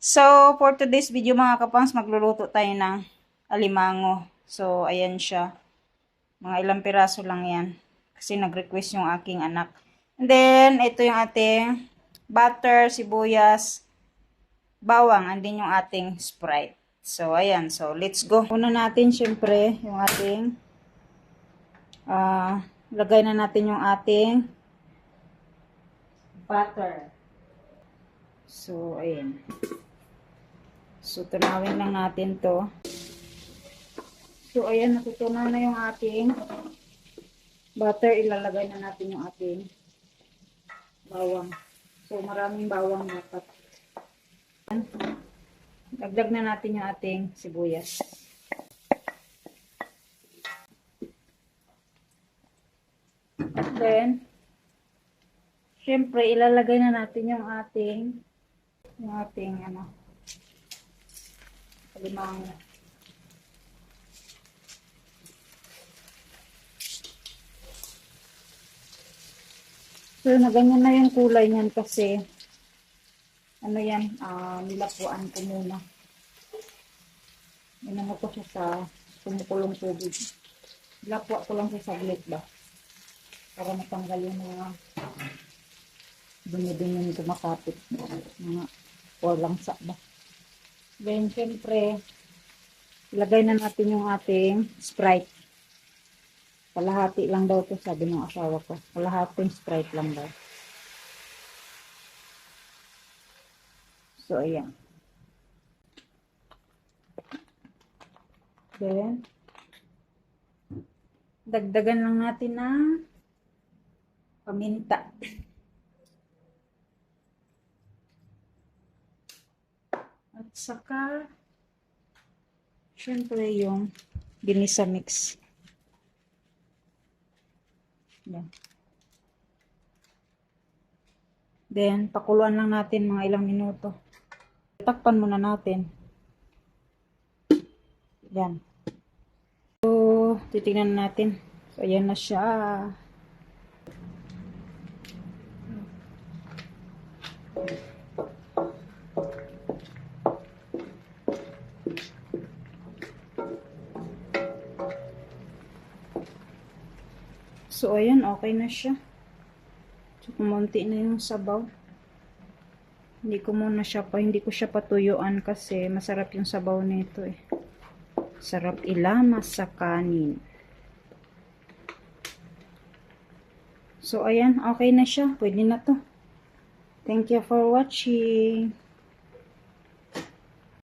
So, for today's video mga kapangs, magluluto tayo ng alimango. So, ayan siya. Mga ilang piraso lang yan. Kasi nag-request yung aking anak. And then, ito yung ating butter, sibuyas, bawang, and then yung ating Sprite. So, ayan. So, let's go. Una natin, syempre, yung ating, ah, lagay na natin yung ating butter. So, ayan. So, tunawin lang natin to. So, ayan, natutunaw na yung ating butter. Ilalagay na natin yung ating bawang. So, maraming bawang dapat. Dagdag na natin yung ating sibuyas. Then, syempre, ilalagay na natin yung ating yung ating ano alimango. So, na ganyan na yung kulay niyan kasi ano yan, ah nilapuan ko muna. Inano ko siya sa kumukulong tubig. Nilapuan ko lang siya saglit ba? Para matanggal yung mga dumi-dumi kumakapit. Mga walang sa ba? Then, syempre, ilagay na natin yung ating Sprite. Kalahati lang daw to sabi ng asawa ko. Kalahating Sprite lang daw. So, ayan. Then, dagdagan lang natin ng paminta. At saka, syempre yung ginisa mix. Yan. Then, pakuluan lang natin mga ilang minuto. Takpan muna natin. Yan. So, titignan natin. So, ayan na siya. So, ayan, okay na siya. So, kumunti na yung sabaw. Hindi ko muna siya pa, hindi ko siya patuyuan kasi masarap yung sabaw nito eh. Sarap ilama sa kanin. So, ayan, okay na siya. Pwede na to. Thank you for watching.